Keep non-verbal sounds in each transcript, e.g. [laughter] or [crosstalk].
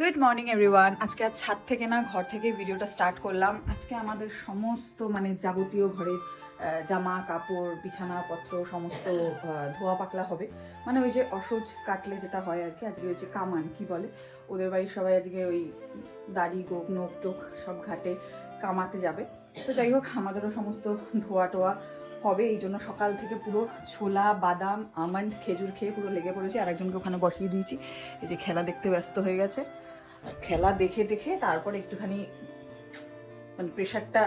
Good morning everyone আজকে আর ছাদ থেকে না, ঘর থেকে ভিডিওটা স্টার্ট করলাম। আজকে আমাদের সমস্ত মানে যাবতীয় ঘরের জামা, কাপড়, বিছানাপত্র, সমস্ত ধোয়া পাকলা হবে। মানে ওই যে অসহ্য কাটলে যেটা হয় আর কি, আজকে হচ্ছে কামান, কি বলে? ওদের বাড়ির সবাই আজকে ওই দাড়ি, গোপ নোক টোক সব ঘাটে কামাতে যাবে। তো যাই হোক, আমাদেরও সমস্ত ধোয়া টোয়া হবে এই জন্য সকাল থেকে পুরো ছোলা বাদাম আমন্ড খেজুর খেয়ে পুরো লেগে পড়েছি। আর একজনকে ওখানে বসিয়ে দিয়েছি। এই যে খেলা দেখতে ব্যস্ত হয়ে গেছে। আর খেলা দেখে দেখে তারপর একটুখানি মানে প্রেশারটা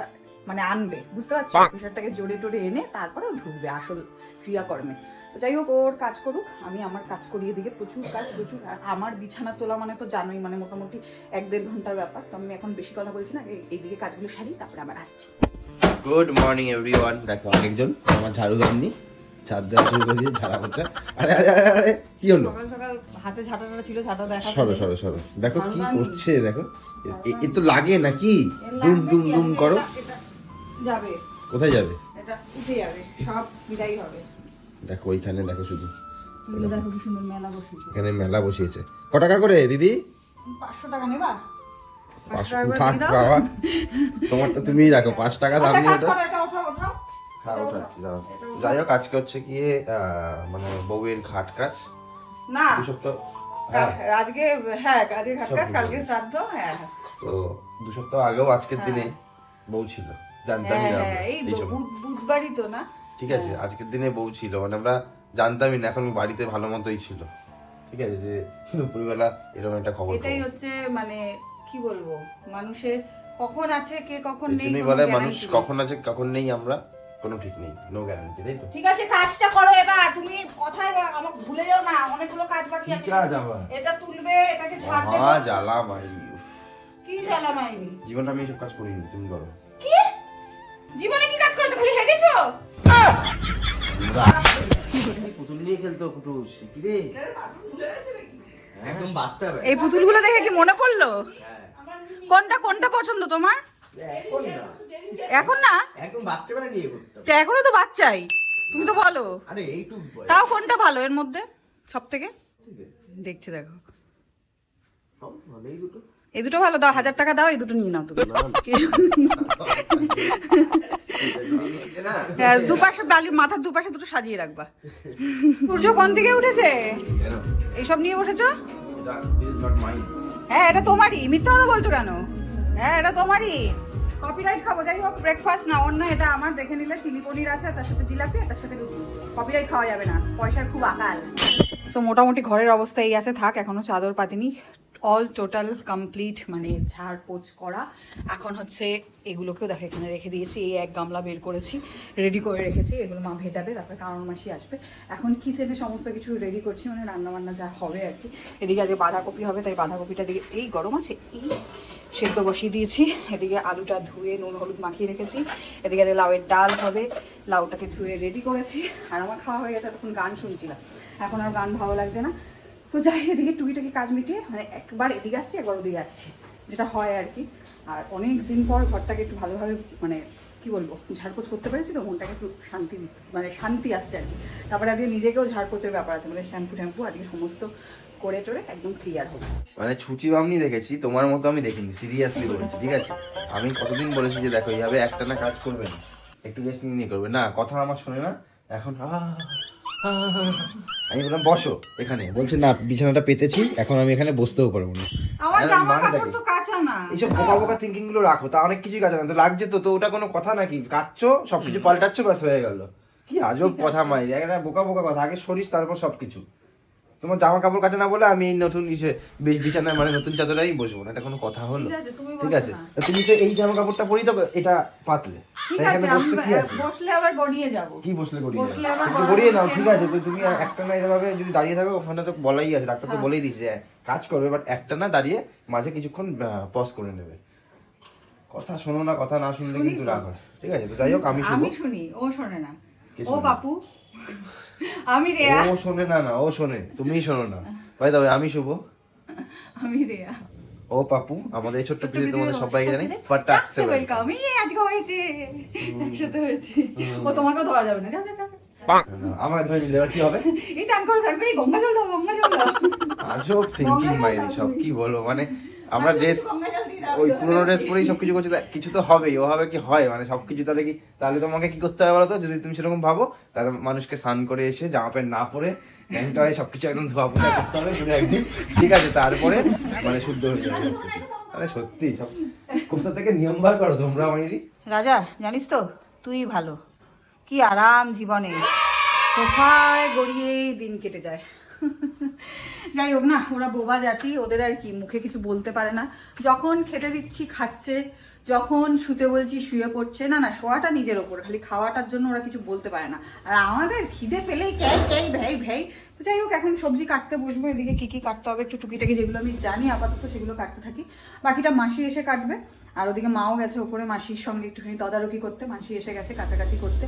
মানে আনবে বুঝতে পারছ? প্রেশারটাকে জোরে টোরে এনে তারপরে ঢুকবে আসল ক্রিয়াকর্মে। তো যাই হোক ওর কাজ করুক আমি আমার কাজ করিয়ে দিকে। প্রচুর কাজ প্রচুর। আর আমার বিছানা তোলা মানে তো জানোই মানে মোটামুটি এক দেড় ঘণ্টার ব্যাপার। তো আমি এখন বেশি কথা বলছি না এইদিকে কাজগুলো সারি তারপরে আবার আসছি। গুড মর্নিং এভরিওয়ান দেখো আরেকজন আমার ঝাড়ু দেননি। ছাদ দেওয়া শুরু করে দিয়ে ঝাড়া হচ্ছে। আরে আরে আরে আরে কি হলো? সকাল সকাল হাতে ঝাঁটাটা ছিল ঝাঁটা দেখা সরো সরো সরো। দেখো কি করছে দেখো। এ- তো লাগে নাকি? দুম দুম দুম করো। যাবে। কোথায় যাবে? এটা উঠে যাবে। সব বিদায় হবে। দেখো ওইখানে দেখো শুধু। এখানে মেলা বসিয়েছে। ক টাকা করে দিদি? পাঁচশো টাকা নেবা? থাক দিয়ে দাও। বাবা তোমার তো তুমিই রাখো পাঁচ টাকা দাম আচ্ছা। হ্যাঁ ওঠাচ্ছি দাঁড়াও। যাই হোক আজকে হচ্ছে গিয়ে মানে বউয়ের ঘাট কাজ। না। দু সপ্তাহ হ্যাঁ। আজকে হ্যাঁ আজকে ঘাট কাজ কালকে শ্রাদ্ধ হ্যাঁ। তো দু সপ্তাহ আগেও আজকের দিনে বউ ছিল। জানতামই না এই এই সময় বুধ- বুধবারই তো না? ঠিক আছে আজকের দিনে বউ ছিল মানে আমরা জানতামই না এখন বাড়িতে ভালো মতোই ছিল। ঠিক আছে যে দুপুরবেলা এরকম একটা খবর এটাই। হচ্ছে মানে কি বলব? মানুষের কখন আছে কে কখন নেই কোনো বলে মানুষ কখন আছে কখন নেই আমরা কোনো ঠিক নেই নো গ্যারান্টি তাই তো? ঠিক আছে কাজটা করো এবার। তুমি কথায় আমার ভুলে যাও না অনেকগুলো কাজ বাকি কি আছে। কাজ আবার? এটা তুলবে এটাকে ঝাড় দেবে। মহা জ্বালা মাই কি জ্বালামাইনি? জীবনে আমি এইসব কাজ করিনি তুমি করো। কি? জীবনে কি কাজ করতে খালি হেগেছো? পুতুল নিয়ে খেলতো কুটুস কি রে? একদম বাচ্চা এই পুতুলগুলো দেখে কি মনে পড়ল? কোনটা কোনটা পছন্দ তোমার? এখন না। এখন একদম নিয়ে তো এখনও তো বাচ্চাই। তুমি তো বলো। আরে এইটুক তাও কোনটা ভালো এর মধ্যে? সব থেকে দেখছি দেখো। এই দুটো। ভালো দাও হাজার টাকা দাও এই দুটো নিয়ে নাও তুমি। হ্যাঁ, দুপাশে বালি মাথার দুপাশে দুটো সাজিয়ে রাখবা। সূর্য কোন দিকে উঠেছে? এইসব নিয়ে বসেছো? হ্যাঁ এটা তোমারই। মিথ্যা কথা বলছো কেন? হ্যাঁ এটা তোমারই। কপিরাইট খাব। যাই হোক ব্রেকফাস্ট না অন্য এটা আমার দেখে নিলে চিনি পনির আছে, তার সাথে জিলাপি তার সাথে রুটি। কপিরাইট খাওয়া যাবে না। পয়সার খুব আকাল। সো মোটামুটি ঘরের অবস্থা এই আছে, থাক, এখনও চাদর পাতিনি। অল টোটাল কমপ্লিট মানে ঝাড় পোছ করা। এখন হচ্ছে এগুলোকেও দেখো, এখানে রেখে দিয়েছি, এই এক গামলা বের করেছি রেডি করে রেখেছি, এগুলো মা ভেজাবে, তারপরে কারণ মাসি আসবে। এখন কিচেনে সমস্ত কিছু রেডি করছি মানে রান্না বান্না যা হবে আর কি। এদিকে আজকে বাঁধাকপি হবে, তাই বাঁধাকপিটা দিকে, এই গরম আছে, এই সেদ্ধ বসিয়ে দিয়েছি। এদিকে আলুটা ধুয়ে নুন, হলুদ মাখিয়ে রেখেছি। এদিকে লাউয়ের ডাল হবে, লাউটাকে ধুয়ে রেডি করেছি। আর আমার খাওয়া হয়ে গেছে, তখন গান শুনছিলাম। এখন আর গান ভালো লাগছে না। তো যাই, এদিকে টুকিটাকি কাজ মিটিয়ে মানে একবার এদিকে আসছি, একবার ওদিকে যাচ্ছি, যেটা হয় আর কি। আর অনেক দিন পর ঘরটাকে একটু ভালোভাবে মানে কি বলব, ঝাড়পোছ করতে পেরেছি তো, মনটাকে একটু শান্তি মানে শান্তি আসছে আর কি। তারপরে আজকে নিজেকেও ঝাড়পোছের ব্যাপার আছে মানে শ্যাম্পু ট্যাম্পু আজকে সমস্ত করে টোরে একদম ক্লিয়ার হবে মানে ছুচি বামনি দেখেছি, তোমার মতো আমি দেখিনি সিরিয়াসলি বলছি, ঠিক আছে? আমি কতদিন বলেছি যে দেখো, এইভাবে একটা না কাজ করবে না। একটু রেস্ট নিয়ে করবে। না, কথা আমার শোনে না এখন আমি বললাম বসো এখানে। বলছে না বিছানাটা পেতেছি এখন আমি এখানে বসতেও পারব না। আমার আরে জামা কাপড় তো কাঁচা না। এইসব বোকা বোকা থিঙ্কিংগুলো রাখো তা অনেক কিছুই কাজে না। তো লাগছে তো তো ওটা কোনো কথা নাকি? কাটছো সবকিছু পাল্টাচ্ছো ব্যাস হয়ে গেল। কি আজব কথা মাই একটা বোকা বোকা কথা আগে শরীর তারপর সবকিছু। তোমার জামা কাপড় কাছে না বলে আমি এই নতুন বিছানায় মানে নতুন চাদরাই বসবো না এটা কোনো কথা হলো? ঠিক আছে, তুমি। তা এই জামা কাপড়টা পরি তো এটা পাতলে। বসলে আবার গড়িয়ে যাব। কি বসলে গড়িয়ে বসলে আবার গড়িয়ে নাও ঠিক আছে? তো তুমি একটা না এরভাবে যদি দাঁড়িয়ে থাকো ওখানে তো বলাই আছে ডাক্তার হ্যাঁ। তো বলেই দিয়েছে। কাজ করবে বাট একটা না দাঁড়িয়ে মাঝে কিছুক্ষণ পজ করে নেবে। কথা শোনো না কথা না শুনলে শুনি কিন্তু। রাগ হয়। ঠিক আছে? তো যাই হোক আমি শুনি ও শোনে না। ও বাপু। আমি রেয়া। ও শোনে না না ও শোনে তুমিই শোনো না। ভাই তবে আমি শুভ। আমি রেয়া। ও পাপু আমাদের ছোট্ট তোমাদের সবাইকে জানি ফাটাক ওয়েলকাম এই আজকে হয়েছে। একসাথে হয়েছে। ও তোমাকেও ধরা যাবে না। আমাকে ধরে নিলে কি হবে? এই চান করো চান করো গঙ্গা জল দাও গঙ্গা জল দাও। আজব থিঙ্কিং মাইরি সব কি বলব? মানে আমরা ড্রেস ওই পুরোনো ড্রেস পরেই সবকিছু করছি, তা কিছু তো হবেই, ও হবে কি হয়? মানে সবকিছু তাহলে কি, তাহলে তোমাকে কি করতে হবে বলো তো যদি তুমি সেরকম ভাবো, তাহলে মানুষকে স্নান করে এসে জামা প্যান্ট না পরে প্যান্টটা হয়ে সবকিছু একদম ধোয়া পোছা করতে হবে পুরো একদিন, ঠিক আছে, তারপরে মানে শুদ্ধ হয়ে যাবে। আরে সত্যি, সব কোথা থেকে নিয়ম বার করো তোমরা, মাইরি। রাজা, জানিস তো, তুই ভালো। কি আরাম জীবনে। সোফায় গড়িয়েই দিন কেটে যায়। যাই হোক না, ওরা বোবা জাতি, ওদের আর কি, মুখে কিছু বলতে পারে না। যখন খেতে দিচ্ছি, খাচ্ছে, যখন শুতে বলছি, শুয়ে পড়ছে, না না, শোয়াটা নিজের ওপর, খালি খাওয়াটার জন্য ওরা কিছু বলতে পারে না। আর আমাদের খিদে পেলেই ক্যাই ক্যাই ভ্যাই ভ্যাই তো যাই হোক, এখন সবজি কাটতে বসবো, এদিকে কী কী কাটতে হবে, একটু টুকিটাকি যেগুলো আমি জানি, আপাতত সেগুলো কাটতে থাকি। বাকিটা মাসি এসে কাটবে। আর ওদিকে মাও গেছে ওপরে, মাসির সঙ্গে একটুখানি তদারকি করতে, মাসি এসে গেছে কাছাকাছি করতে।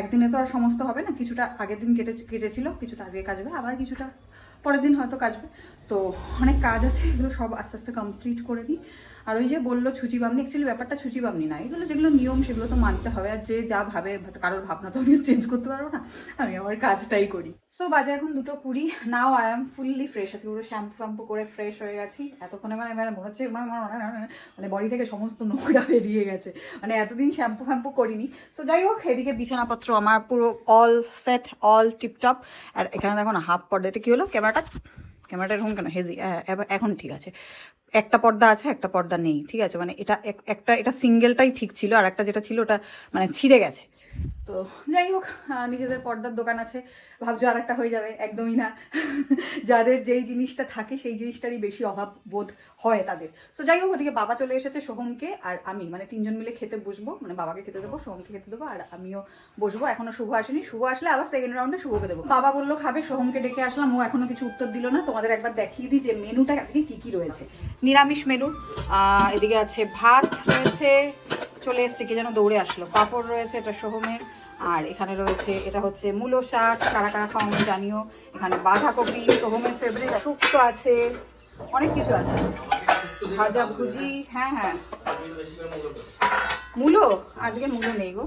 একদিনে তো আর সমস্ত হবে না, কিছুটা আগের দিন কেটে কেটেছিল, কিছুটা আজকে কাজবে, আবার কিছুটা পরের দিন হয়তো কাজবে। তো অনেক কাজ আছে, এগুলো সব আস্তে আস্তে কমপ্লিট করে নিই। আর ওই যে বলল ছুচি বামনি অ্যাকচুয়ালি ব্যাপারটা ছুচি বামনি না, এগুলো যেগুলো নিয়ম সেগুলো তো মানতে হবে, আর যে যা ভাবে, কারোর ভাবনা তো আমিও চেঞ্জ করতে পারব না, আমি আমার কাজটাই করি। সো বাজে এখন দুটো কুড়ি now I am fully fresh আছি পুরো শ্যাম্পু ফ্যাম্পু করে ফ্রেশ হয়ে গেছি, এতক্ষণে মানে মানে মনে হচ্ছে মানে মানে- মানে বডি থেকে সমস্ত নোংরা বেরিয়ে গেছে মানে এতদিন শ্যাম্পু ফ্যাম্পু করিনি। সো যাই হোক, এদিকে বিছানাপত্র আমার পুরো অল সেট অল টিপটপ আর এখানে দেখো না হাফ পর্দা এটা কি হলো ক্যামেরাটা ক্যামেরাটা এরকম কেন? হেজি এখন ঠিক আছে। একটা পর্দা আছে, একটা পর্দা নেই, ঠিক আছে? মানে এটা এক- একটা, এটা সিঙ্গেলটাই ঠিক ছিল আর একটা যেটা ছিল ওটা মানে ছিঁড়ে গেছে। তো যাই হোক নিজেদের পর্দার দোকান আছে। ভাবছ আর একটা হয়ে যাবে? একদমই না। [laughs] যাদের যেই জিনিসটা থাকে, সেই জিনিসটারই বেশি অভাব বোধ হয় তাদের। তো যাই হোক, ওদিকে বাবা চলে এসেছে সোহমকে আর আমি। মানে তিনজন মিলে খেতে বসবো। মানে বাবাকে খেতে দেবো, সোহমকে খেতে দেবো আর আমিও বসবো। এখনও শুভ আসেনি। শুভ আসলে আবার সেকেন্ড রাউন্ডে শুভকে দেবো। বাবা বলল, খাবে? সোহমকে ডেকে আসলাম। ও এখনও কিছু উত্তর দিল না। তোমাদের একবার দেখিয়ে দিই যে মেনুটা আজকে কি কি রয়েছে। নিরামিষ মেনু এদিকে আছে ভাত রয়েছে চলে এসছে কি যেন দৌড়ে আসলো। পাঁপড় রয়েছে এটা সোহমের। আর এখানে রয়েছে এটা হচ্ছে মূলো শাক কারা কারা খাওয়া আমি জানিও। এখানে বাঁধাকপি সোহমের ফেভারিট শুক্তো আছে অনেক কিছু আছে। ভাজা ভুজি হ্যাঁ হ্যাঁ। মূলো? আজকে মূলো নেই গো।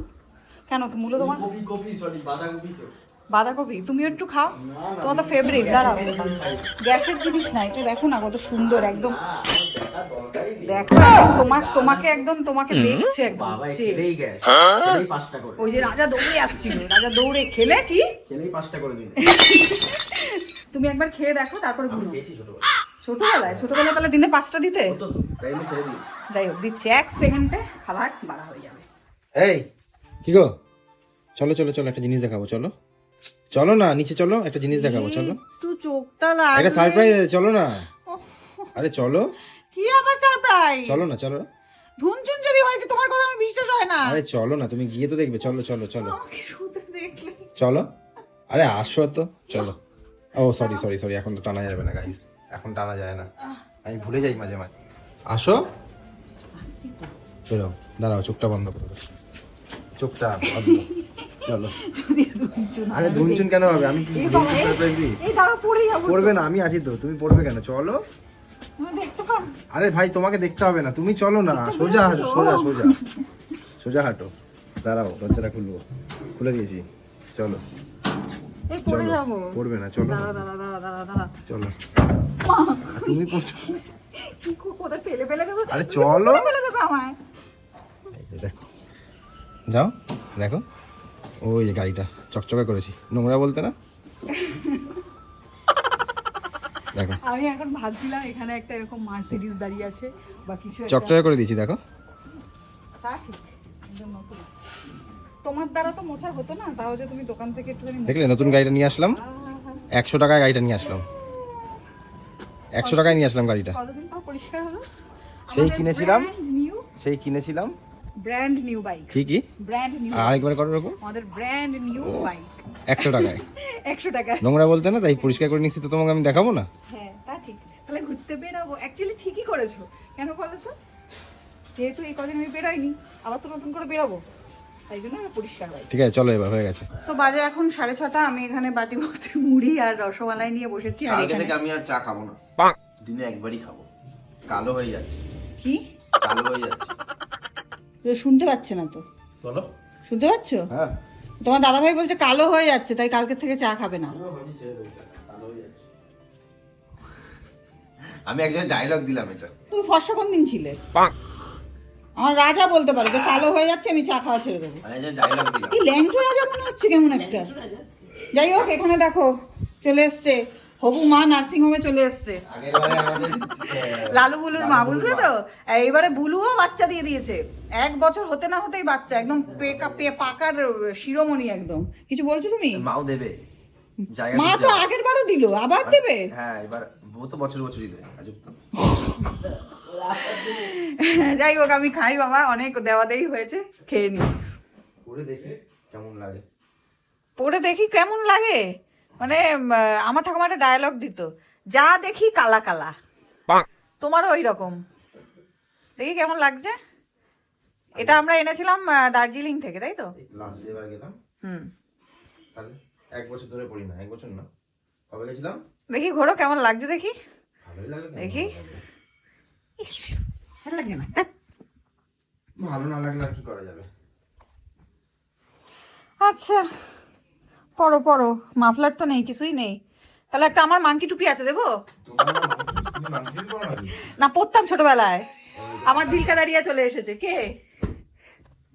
কেন মূলো তোমার? বাঁধাকপি তো। বাঁধাকপি তুমিও একটু খাও। তোমার তো ফেভারিট দাঁড়াও। গ্যাসের জিনিস না এটা দেখো না কত সুন্দর একদম। দেখো তোমাকে একদম তোমাকে দেখছে একদম। করে ওই যে রাজা দৌড়ে আসছিল। [laughs] রাজা দৌড়ে খেলে কি? খেলেই পাঁচটা করে দিন [laughs] তুমি একবার খেয়ে দেখো তারপরে ছোটবেলা ছোটবেলায়। ছোটবেলায়? তাহলে দিনে পাঁচটা দিতে? যাই হোক দিচ্ছে। এক সেকেন্ডে খাবার বাড়া হয়ে যাবে। এই কি গো? চলো চলো চলো একটা জিনিস দেখাবো চলো। চলো না নিচে চলো একটা জিনিস দেখাবো চলো। একটু চোখটা একটা সারপ্রাইজ চলো না। আরে চলো। কি আবার সারপ্রাইজ চলো না চলো ধুনচুন যদি হয়েছে তোমার কথা আমার বিশ্বাস হয় না। আরে চলো না তুমি গিয়ে তো দেখবে। চলো চলো চলো। আমাকে শুধু দেখলে। চলো। আরে আসো তো চলো। ও সরি সরি সরি এখন তো টানা যাবে না গাইস এখন টানা যায় না। আমি ভুলে যাই মাঝে মাঝে। আসো। আসছি তো বেরো দাঁড়াও চোখটা বন্ধ করো চোখটা বন্ধ। চলো। আরে ধুনচুন কেন হবে? আমি কি এই বাবা, এই- সারপ্রাইজ দিই? এই দাঁড়া পড়ে যাব পড়বে না আমি আছি তো। তুমি পড়বে কেন? চলো। আরে ভাই তোমাকে দেখতে হবে না। তুমি চলো না। সোজা হাঁটো সোজা সোজা। সোজা হাঁটো। দাঁড়াও দরজাটা খুলবো। খুলে দিয়েছি। চলো। চলো। পড়বে না চলো চলো। তুমি আরে চলো। দেখো। যাও দেখো। ওই যে গাড়িটা। চকচকে করেছি। নোংরা বলতে না? দেখো। আমি এখন ভাবছিলাম এখানে একটা এরকম মার্সিডিজ দাঁড়িয়ে আছে বা কিছু একটা চকচকে করে দিয়েছি দেখো। তা ঠিক একদম নতুন। তোমার দ্বারা তো মোছা হতো না তাও যে তুমি দোকান থেকে একটুখানি দেখলে নতুন গাড়িটা নিয়ে আসলাম। একশো টাকায় গাড়িটা নিয়ে আসলাম। একশো টাকায় নিয়ে আসলাম গাড়িটা। পরিষ্কার সেই কিনেছিলাম। নিউ সেই কিনেছিলাম। Brand new bike. ঠিকই ব্র্যান্ড নিউ আর আরেকবার করো এরকম। আমাদের ব্র্যান্ড নিউ বাইক। একশো টাকায়। [laughs] একশো টাকা নোংরা বলতে না তাই পরিষ্কার করে নিচ্ছি তো তোমাকে আমি দেখাবো না? হ্যাঁ তা ঠিক। তাহলে ঘুরতে বেরোবো। অ্যাকচুয়ালি ঠিকই করেছ। কেন বলো তো? যেহেতু এই কদিন আমি বেরোইনি আবার তো নতুন করে বেরোবো। তাই জন্য পরিষ্কার বাইক। ঠিক আছে চলো এবার হয়ে গেছে। সো বাজে এখন সাড়ে ছটা। আমি এখানে বাটি ভর্তি মুড়ি আর রসমালাই নিয়ে বসেছি আর এখানে থেকে আমি আর চা খাব না। দিনে একবারই খাব। কালো হয়ে যাচ্ছে। কি? কালো হয়ে যাচ্ছে। শুনতে পাচ্ছে না তো। চলো শুনতে পাচ্ছ? হ্যাঁ। তোমার দাদাভাই বলছে কালো হয়ে যাচ্ছে তাই কালকে থেকে চা খাবে না। আমি একজন ডায়লগ দিলাম এটা। তুমি ফর্সা কোন দিন ছিলে? আমার রাজা বলতে পারে যে কালো হয়ে যাচ্ছে আমি চা খাওয়া ছেড়ে দেবো। আমি একজন ডায়লগ দিলাম। কি ল্যাংটো রাজা মনে হচ্ছে কেমন একটা? যাই হোক এখানে দেখো চলে এসছে। হবু মা নার্সিং হোমে চলে এসছে। [laughs] লালু বুলুর মা বুঝলে তো? এইবারে বুলুও বাচ্চা দিয়ে দিয়েছে। এক বছর হতে না হতেই বাচ্চা একদম পেকা পে পাকার শিরোমণি একদম। কিছু বলছো তুমি? মাও দেবে। মা তো। আগের বারও দিল আবার দেবে? হ্যাঁ এবার ও তো বছর বছরই দেয় যাই হোক আমি খাই বাবা অনেক দেওয়া দেই হয়েছে খেয়ে নি। করে দেখে কেমন লাগে। পড়ে দেখি কেমন লাগে? মানে আমার ঠাকুমা একটা ডায়লগ দিত যা দেখি কালা কালা। তোমারও ওই রকম দেখি কেমন লাগছে? এটা আমরা এনেছিলাম দার্জিলিং থেকে তাই তো? লাস্ট এবার গেলাম। হুম। তাহলে এক বছর ধরে পড়ি না এক বছর না। কবে গেছিলাম? দেখি ঘোরো কেমন লাগছে দেখি? ভালোই লাগে দেখি। ভালো ইস, ভালো লাগে না। ভালো না লাগলে আর কি করা যাবে? আচ্ছা। পড়ো পড়ো। মাফলার তো নেই কিছুই নেই। তাহলে একটা আমার মাংকি টুপি আছে দেবো? না পড়তাম ছোটবেলায়। আমার দিলকা দাঁড়িয়া চলে এসেছে। কে?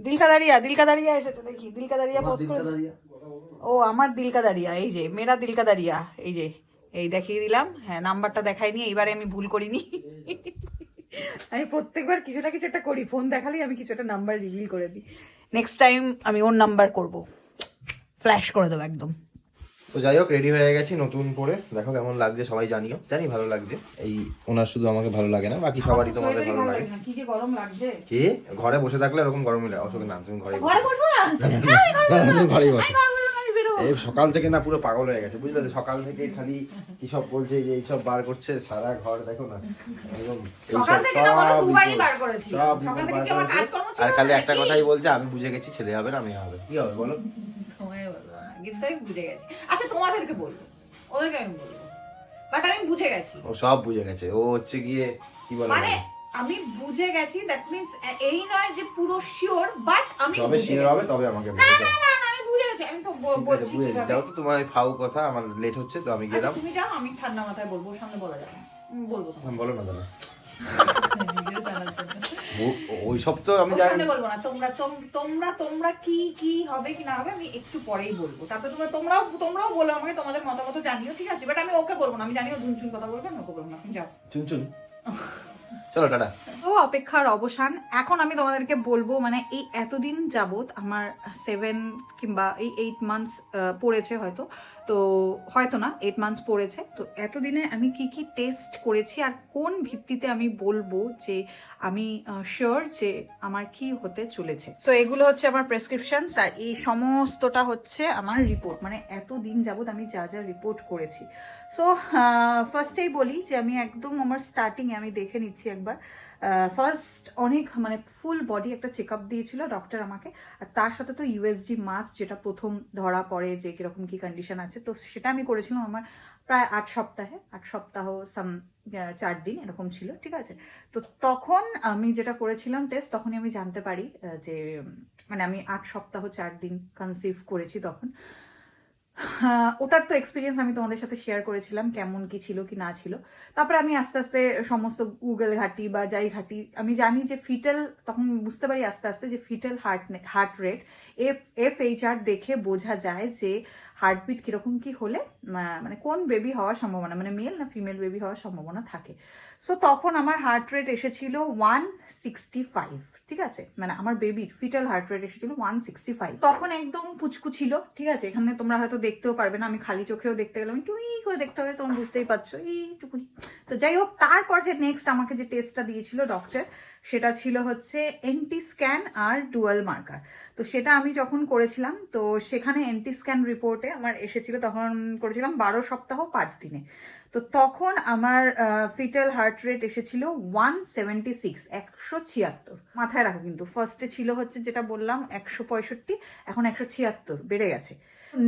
দিলকা দাঁড়িয়া দিলকা দাঁড়িয়া এসেছে দেখি। দিলকা দাঁড়িয়া পোস্ট করে ও আমার দিলকা দাঁড়িয়া এই যে মেয়েরা দিলকা দাঁড়িয়া এই যে এই দেখিয়ে দিলাম। হ্যাঁ নাম্বারটা দেখাইনি এইবারে আমি ভুল করিনি। আমি প্রত্যেকবার কিছু না কিছু একটা করি। ফোন দেখালেই আমি কিছু একটা নাম্বার রিভিল করে দিই। নেক্সট টাইম আমি ওর নাম্বার করব। ফ্ল্যাশ করে দেবো একদম। তো যাই হোক রেডি হয়ে গেছি নতুন করে। দেখো কেমন লাগছে সবাই জানিও। জানি ভালো লাগছে। এই ওনার শুধু আমাকে ভালো লাগে না বাকি সবারই তোমাদের ভালো লাগে। কি যে গরম লাগছে। কি? ঘরে বসে থাকলে এরকম গরমই লাগে অসুখ না তুমি ঘরে ঘরে বসবো না। তুমি ঘরেই বসো। আমি এই সকাল থেকে না পুরো পাগল হয়ে গেছে বুঝলে তো? সকাল থেকে খালি কি সব বলছে যে এইসব বার করছে সারা ঘর দেখো না একদম আর খালি একটা কথাই বলছে আমি বুঝে গেছি ছেলে হবে না মেয়ে হবে। কি হবে বলো? তোমায় বলব না, কিন্তু আমি বুঝে গেছি। আচ্ছা তোমাদেরকে বলব ওদেরকে আমি বলব। বাট আমি বুঝে গেছি। ও সব বুঝে গেছে ও হচ্ছে গিয়ে কি বলে মানে আমি বুঝে গেছি দ্যাট মিন্স এই নয় যে পুরো শিওর বাট আমি তবে শিওর হবে তবে আমাকে না না না আমি বুঝে গেছি আমি তো বলছি বুঝে গেছি। যাও তো তোমার ফাউ কথা আমার লেট হচ্ছে তো আমি আচ্ছা, গেলাম তুমি যাও আমি ঠান্ডা মাথায় বলব সামনে বলা যাবে বলব। হ্যাঁ, বলো না ভিডিও ওই সব তো আমি জানি বলব না। তোমরা তোমরা তোমরা কি কি হবে কি না হবে আমি একটু পরেই বলব। তারপরে তোমরা তোমরাও তোমরাও বলো আমাকে তোমাদের মতামত জানিও ঠিক আছে? বাট আমি ওকে বলব না আমি জানিও ধুনচুন কথা বলব না ওকে বলব না। তুমি যাও। চুন চুন চলো, টাটা। তো অপেক্ষার অবসান। এখন আমি তোমাদেরকে বলব মানে এই এতদিন যাবৎ আমার সেভেন কিংবা এই এইট মান্থস পড়েছে হয়তো। তো হয়তো না এইট মান্থস পড়েছে। তো এতদিনে আমি কি কি টেস্ট করেছি আর কোন ভিত্তিতে আমি বলব যে আমি শিওর যে আমার কি হতে চলেছে। সো এগুলো হচ্ছে আমার প্রেসক্রিপশনস আর এই সমস্তটা হচ্ছে আমার রিপোর্ট মানে এতদিন যাবৎ আমি যা যা রিপোর্ট করেছি। সো ফার্স্টেই বলি যে আমি একদম আমার স্টার্টিংয়ে আমি দেখে নিচ্ছি একবার। ফার্স্ট অনেক মানে ফুল বডি একটা চেক দিয়েছিল ডক্টর আমাকে। আর তার সাথে তো ইউএসজি মাস্ক যেটা প্রথম ধরা পড়ে যে কীরকম কি কন্ডিশন আছে, তো সেটা আমি করেছিলাম আমার প্রায় আট সপ্তাহে। আট সপ্তাহ সাম চার দিন এরকম ছিল, ঠিক আছে? তো তখন আমি যেটা করেছিলাম টেস্ট তখনই আমি জানতে পারি যে মানে আমি আট সপ্তাহ, চার দিন কনসিভ করেছি তখন। ওটার তো এক্সপিরিয়েন্স আমি তোমাদের সাথে শেয়ার করেছিলাম, কেমন কি ছিল কি না ছিল। তারপরে আমি আস্তে আস্তে সমস্ত গুগল ঘাটি বা যাই ঘাটি, আমি জানি যে ফিটেল তখন বুঝতে পারি আস্তে আস্তে যে fetal heart heart rate F F H R দেখে বোঝা যায় যে হার্টবিট কীরকম কি হলে মানে কোন বেবি হওয়ার সম্ভাবনা মানে মেল না ফিমেল বেবি হওয়ার সম্ভাবনা থাকে। সো তখন আমার হার্ট রেট এসেছিল ওয়ান সিক্সটি ফাইভ ঠিক আছে? মানে আমার বেবির ফিটাল হার্ট রেট এসেছিল ওয়ান সিক্সটি ফাইভ তখন একদম পুচকু ছিল ঠিক আছে? এখানে তোমরা হয়তো দেখতেও পারবে না আমি খালি চোখেও দেখতে গেলাম একটু ই করে দেখতে হবে তোমরা বুঝতেই পারছ এইটুকুনি তো যাই হোক তারপর যে নেক্সট আমাকে যে টেস্টটা দিয়েছিল ডক্টর সেটা ছিল হচ্ছে এনটি স্ক্যান আর ডুয়াল মার্কার তো সেটা আমি যখন করেছিলাম তো সেখানে এনটি স্ক্যান রিপোর্টে আমার এসেছিল তখন করেছিলাম বারো সপ্তাহ পাঁচ দিনে। তো তখন আমার ফিটাল হার্ট রেট এসেছিল ওয়ান সেভেন্টি সিক্স একশো ছিয়াত্তর। মাথায় রাখো কিন্তু ফার্স্টে ছিল হচ্ছে যেটা বললাম, একশো পঁয়ষট্টি, এখন একশো ছিয়াত্তর, বেড়ে গেছে।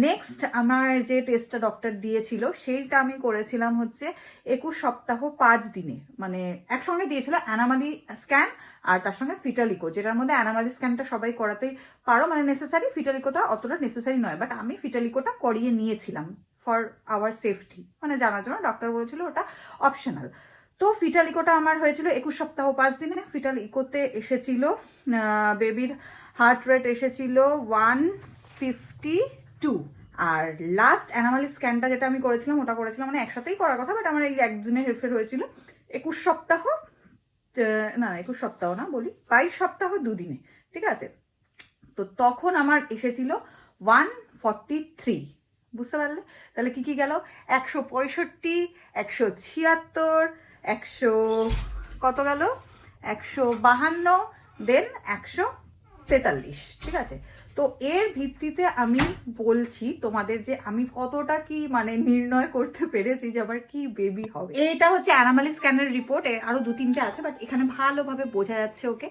নেক্সট আমার যে টেস্টটা ডক্টর দিয়েছিল, সেইটা আমি করেছিলাম হচ্ছে একুশ সপ্তাহ পাঁচ দিনে। মানে একসঙ্গে দিয়েছিল অ্যানামালি স্ক্যান আর তার সঙ্গে ফিটালিকো যেটার মধ্যে অ্যানামালি স্ক্যানটা সবাই করাতেই পারো। মানে নেসেসারি ফিটালিকোটা অতটা নেসেসারি নয় বাট আমি ফিটালিকোটা করিয়ে নিয়েছিলাম। ফর আওয়ার সেফটি মানে জানার জন্য ডক্টর বলেছিল ওটা অপশনাল তো ফিটাল ইকোটা আমার হয়েছিল একুশ সপ্তাহ, পাঁচ দিনে। ফিটাল ইকোতে এসেছিল বেবির হার্ট রেট এসেছিল ওয়ান ফিফটি টু আর লাস্ট অ্যানামালি স্ক্যানটা যেটা আমি করেছিলাম, ওটা করেছিলাম। মানে একসাথেই করার কথা বাট আমার এই একদিনে হেরফের হয়েছিল। একুশ সপ্তাহ না, একুশ সপ্তাহ না বলি, বাইশ সপ্তাহ দুদিনে। ঠিক আছে? তো তখন আমার এসেছিল ওয়ান ফর্টি থ্রি বুঝতে পারলে? তাহলে কি কি গেল? একশো পঁয়ষট্টি, একশো ছিয়াত্তর, একশো কত গেল? একশো বাহান্ন দেন একশো তেতাল্লিশ, ঠিক আছে? তো এর ভিত্তিতে আমি বলছি তোমাদের যে আমি কতটা কি মানে নির্ণয় করতে পেরেছি যে আবার কি বেবি হবে। এটা হচ্ছে অ্যানামালি স্ক্যানের রিপোর্ট আরও দু তিনটে আছে বাট এখানে ভালোভাবে বোঝা যাচ্ছে ওকে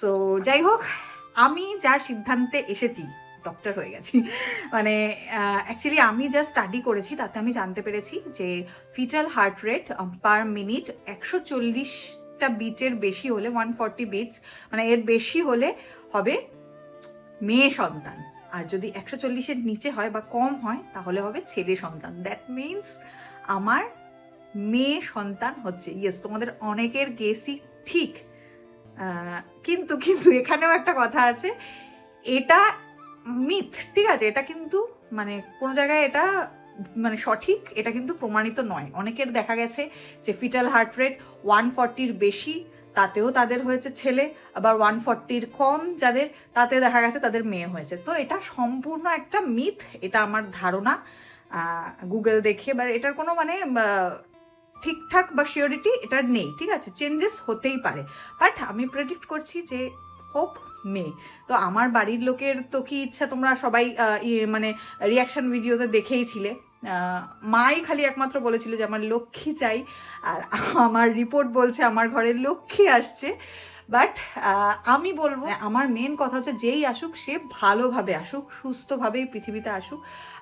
সো যাই হোক, আমি যা সিদ্ধান্তে এসেছি ডক্টর হয়ে গেছি। মানে অ্যাকচুয়ালি আমি যা স্টাডি করেছি, তাতে আমি জানতে পেরেছি যে fetal heart rate per minute একশো চল্লিশটা বিচের বেশি হলে ওয়ান ফর্টি বিচ মানে এর বেশি হলে হবে মেয়ে সন্তান। আর যদি একশো চল্লিশের নিচে হয় বা কম হয়, তাহলে হবে ছেলে সন্তান। দ্যাট মিন্স আমার মেয়ে সন্তান হচ্ছে ইয়েস তোমাদের অনেকের গেসই ঠিক। কিন্তু কিন্তু এখানেও একটা কথা আছে, এটা মিথ, ঠিক আছে? এটা কিন্তু মানে কোনো জায়গায় এটা মানে সঠিক, এটা কিন্তু প্রমাণিত নয়। অনেকের দেখা গেছে যে ফিটাল হার্ট রেট ওয়ান ফর্টির বেশি, তাতেও তাদের হয়েছে ছেলে, আবার ওয়ান ফর্টির কম যাদের, তাতে দেখা গেছে তাদের মেয়ে হয়েছে। তো এটা সম্পূর্ণ একটা মিথ, এটা আমার ধারণা। গুগল দেখে, বা এটার কোনো মানে ঠিকঠাক বা শিওরিটি এটার নেই, ঠিক আছে? চেঞ্জেস হতেই পারে। বাট আমি প্রেডিক্ট করছি যে হোপ মেয়ে। তো আমার বাড়ির লোকের তো কি ইচ্ছা, তোমরা সবাই ইয়ে মানে রিয়াকশন ভিডিওতে দেখেইছিলে মাই খালি একমাত্র বলেছিল যে আমার লক্ষ্মী চাই, আর [laughs] আমার রিপোর্ট বলছে আমার ঘরে লক্ষ্মী আসছে। বাট আমি বলব আমার মেন কথা হচ্ছে যেই আসুক, সে ভালোভাবে আসুক, সুস্থভাবেই পৃথিবীতে আসুক।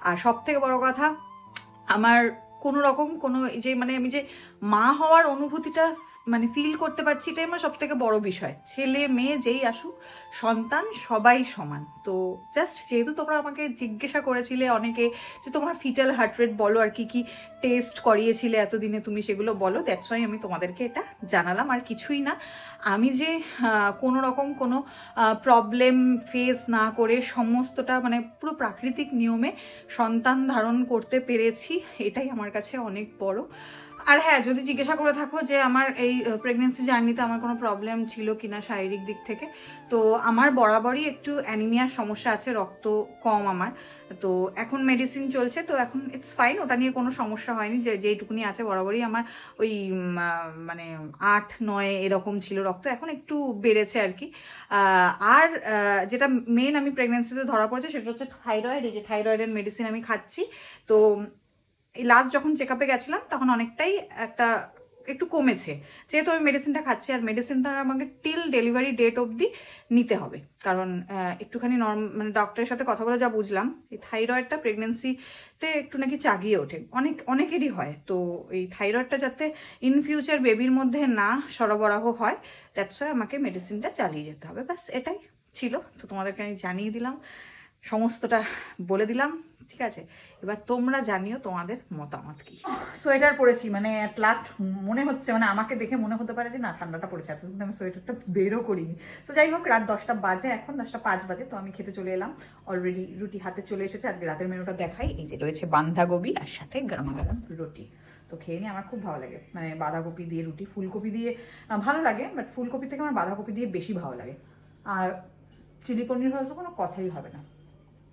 আর সব থেকে বড় কথা, আমার কোনো রকম কোনো যে মানে আমি যে মা হওয়ার অনুভূতিটা মানে ফিল করতে পারছি এটাই আমার সব থেকে বড় বিষয়। ছেলে, মেয়ে যেই আসুক, সন্তান সবাই সমান। তো জাস্ট যেহেতু তোমরা আমাকে জিজ্ঞাসা করেছিলে অনেকে যে তোমার ফিটাল হার্ট রেট বলো আর কি কি টেস্ট করিয়েছিলে এতদিনে তুমি সেগুলো বলো দ্যাটস ওয়াই আমি তোমাদেরকে এটা জানালাম, আর কিছুই না। আমি যে কোনো রকম কোনো প্রবলেম ফেস না করে সমস্তটা মানে পুরো প্রাকৃতিক নিয়মে সন্তান ধারণ করতে পেরেছি, এটাই আমার কাছে অনেক বড়। আর হ্যাঁ যদি জিজ্ঞাসা করে থাকো যে আমার এই প্রেগনেন্সি জার্নিতে আমার কোনো প্রবলেম ছিল কিনা শারীরিক দিক থেকে, তো আমার বরাবরই একটু অ্যানিমিয়ার সমস্যা আছে, রক্ত কম আমার। তো এখন মেডিসিন চলছে, তো এখন ইটস ফাইন ওটা নিয়ে কোনো সমস্যা হয়নি, যে, যেইটুকুনি আছে বরাবরই আমার ওই মানে আট, নয় এরকম ছিল রক্ত, এখন একটু বেড়েছে আর কি। আর যেটা মেন আমি প্রেগনেন্সিতে ধরা পড়েছে, সেটা হচ্ছে থাইরয়েড এই যে থাইরয়েডের মেডিসিন আমি খাচ্ছি, তো লাস্ট যখন চেক আপে গেছিলাম, তখন অনেকটাই একটা একটু কমেছে। যেহেতু আমি মেডিসিনটা খাচ্ছি, আর মেডিসিনটা আমাকে টিল ডেলিভারি ডেট অবধি নিতে হবে। কারণ একটুখানি নর্ম মানে ডক্টরের সাথে কথা বলে যা বুঝলাম, এই থাইরয়েডটা প্রেগনেন্সিতে একটু নাকি চাগিয়ে ওঠে। অনেক, অনেকেরই হয়। তো এই থাইরয়েডটা যাতে ইন ফিউচার বেবির মধ্যে না সরবরাহ হয় দ্যাটস আমাকে মেডিসিনটা চালিয়ে যেতে হবে। ব্যাস, এটাই ছিল। তো তোমাদেরকে আমি জানিয়ে দিলাম, সমস্তটা বলে দিলাম। ঠিক আছে? এবার তোমরা জানিও তোমাদের মতামত কি। সোয়েটার পরেছি মানে লাস্ট মনে হচ্ছে মানে আমাকে দেখে মনে হতে পারে যে, না, ঠান্ডাটা পড়েছে এত আমি সোয়েটারটা বেরও করিনি। তো যাই হোক, রাত দশটা বাজে এখন, দশটা পাঁচ বাজে, তো আমি খেতে চলে এলাম। অলরেডি রুটি হাতে চলে এসেছে, আজকে রাতের মেনুটা দেখাই। এই যে রয়েছে বাঁধাকপি আর সাথে গরম গরম রুটি। তো খেয়ে নিয়ে আমার খুব ভালো লাগে মানে বাঁধাকপি দিয়ে রুটি, ফুলকপি দিয়ে ভালো লাগে বাট ফুলকপি থেকে আমার বাঁধাকপি দিয়ে বেশি ভালো লাগে। আর চিলি পনির হয়তো কোনো কথাই হবে না।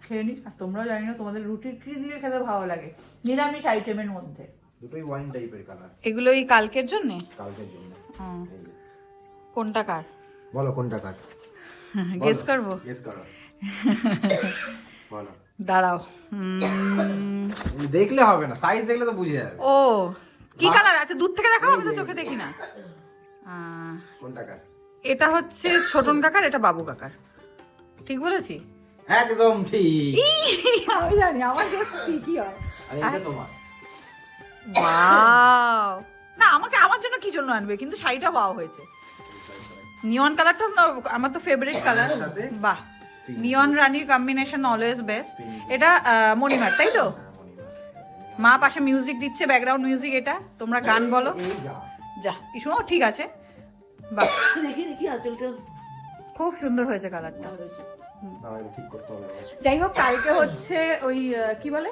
খেয়ে নিই আর তোমরাও জানি না তোমাদের রুটি কি দিয়ে খেতে ভালো লাগে। নিরামিষ আইটেমের মধ্যে। দুটোই ওয়াইন টাইপের কালার এগুলোই কালকের জন্যে? কালকের জন্য। কোনটা কার? বলো কোনটা কার? [laughs] গেস করব? গেস করো। [laughs] বলো। দাঁড়াও। দেখলে হবে না। সাইজ দেখলে তো বুঝে যাবে। ও। কি কালার আছে? দূর থেকে দেখাও আমি তো চোখে দেখি না। কোনটা কার? এটা হচ্ছে ছোটন কাকার এটা বাবু কাকার। ঠিক বলেছি? একদম ঠিক। আমি জানি আমার গেস ঠিকই হয়। আর তোমার। ওয়াও। না আমাকে আমার জন্য কি জন্য আনবে? কিন্তু শাড়িটা ওয়াও হয়েছে। নিয়ন কালারটা না আমার তো ফেভারিট কালার বাহ. নিয়ন রানীর কম্বিনেশন অলওয়েজ বেস্ট এটা মণিমার তাই তো? মা পাশে মিউজিক দিচ্ছে ব্যাকগ্রাউন্ড মিউজিক এটা। তোমরা গান বলো। যা। যা কি শোনো ঠিক আছে। বাহ। দেখি দেখি আঁচলটা। খুব সুন্দর হয়েছে কালারটা যাই হোক কালকে হচ্ছে ওই কি বলে?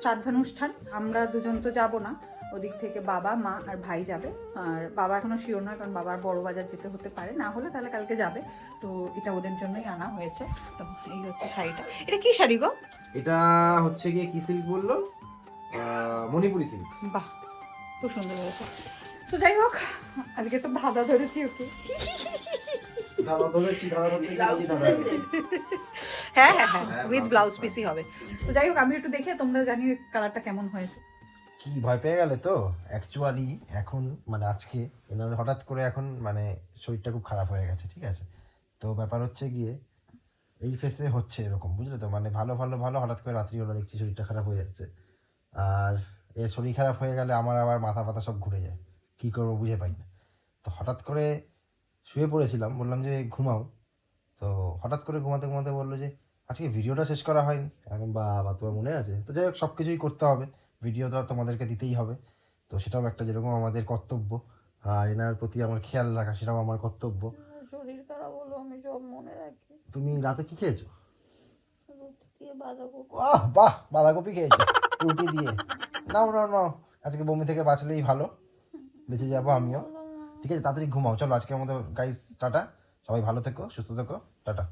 শ্রাদ্ধানুষ্ঠান। আমরা দুজন তো যাব না। ওদিক থেকে বাবা মা আর ভাই যাবে। আর বাবা এখনও শিওর নয় কারণ বাবার বড় বাজার যেতে হতে পারে। না হলে তাহলে কালকে যাবে। তো এটা ওদের জন্যই আনা হয়েছে। তো এই হচ্ছে শাড়িটা। এটা কি শাড়ি গো? এটা হচ্ছে গিয়ে কি সিল্ক বলল? মণিপুরি সিল্ক বাহ খুব সুন্দর হয়েছে। সো যাই হোক আজকে তো ভাদা ধরেছি ওকে। হ্যাঁ হ্যাঁ হ্যাঁ হ্যাঁ, উইথ ব্লাউজ পিসই হবে। তো যাই হোক আমি একটু দেখে তোমরা জানি কালারটা কেমন হয়েছে। কি ভয় পেয়ে গেলে তো? অ্যাকচুয়ালি এখন মানে আজকে এনার হঠাৎ করে এখন মানে শরীরটা খুব খারাপ হয়ে গেছে ঠিক আছে? তো ব্যাপার হচ্ছে গিয়ে এই ফেসে হচ্ছে এরকম বুঝলে তো? মানে ভালো ভালো ভালো হঠাৎ করে রাত্রি হলো দেখছি শরীরটা খারাপ হয়ে যাচ্ছে। আর এর শরীর খারাপ হয়ে গেলে আমার আবার মাথা ফাথা সব ঘুরে যায়। কী করব বুঝে পাই না। তো হঠাৎ করে শুয়ে পড়েছিলাম বললাম যে ঘুমাও। তো হঠাৎ করে ঘুমাতে ঘুমাতে বলল যে আজকে ভিডিওটা শেষ করা হয়নি। এখন বাবা তোমার মনে আছে? তো যাই হোক সব কিছুই করতে হবে। ভিডিওটা তোমাদেরকে দিতেই হবে। তো সেটাও একটা যেরকম আমাদের কর্তব্য। আর এনার প্রতি আমার খেয়াল রাখা সেটাও আমার কর্তব্য। শরীর খারাপ হলো আমি সব মনে রাখি। তুমি রাতে কি খেয়েছো? আহ বাহ! বাঁধাকপি খেয়েছো? রুটি দিয়ে। নাও নাও নাও। আজকে বমি থেকে বাঁচলেই ভালো। বেঁচে যাব আমিও। ঠিক আছে, তাড়াতাড়ি ঘুমাও। চলো, আজকের মতো গাইস টাটা। সবাই ভালো থেকো, সুস্থ থেকো, টাটা।